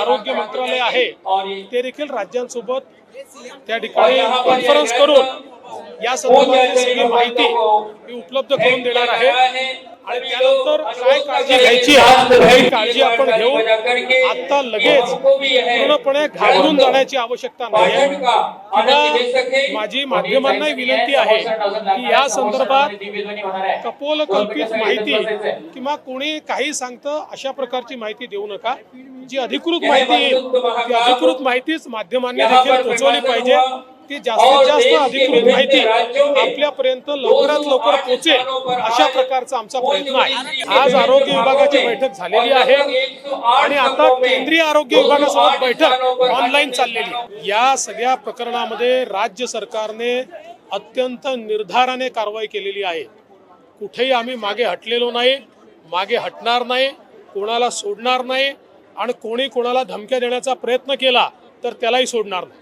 आरोग्य मंत्रालय आहे. ते देखील राज्यांसोबत त्या ठिकाणी कॉन्फरन्स करून या संदर्भातली सगळी माहिती ही उपलब्ध करून देणार आहे. आणि त्यानंतर काय काळजी घ्यायची ही काळजी आपण घेऊ आता लगेच पूर्णपणे घाबरून जाण्याची आवश्यकता नाही किंवा माझी माध्यमांनाही विनंती आहे की या संदर्भात कपोल कल्पित माहिती किंवा कोणी काही सांगतं अशा प्रकारची माहिती देऊ नका. जी अधिकृत माहिती येईल ती अधिकृत माहितीच माध्यमांनी देखील पोहोचवली पाहिजे. ती जास्तीत जास्त अधिकृत माहिती आपल्यापर्यंत लवकरात लवकर पोहोचेल अशा प्रकारचा आमचा प्रयत्न आहे. आज आरोग्य विभागाची बैठक झालेली आहे. आणि आता केंद्रीय आरोग्य विभागासोबत बैठक ऑनलाईन चाललेली. या सगळ्या प्रकरणामध्ये राज्य सरकारने अत्यंत निर्धाराने कारवाई केलेली आहे. कुठेही आम्ही मागे हटलेलो नाही मागे हटणार नाही कोणाला सोडणार नाही आणि कोणी कोणाला धमक्या देण्याचा प्रयत्न केला तर त्यालाही सोडणार नाही.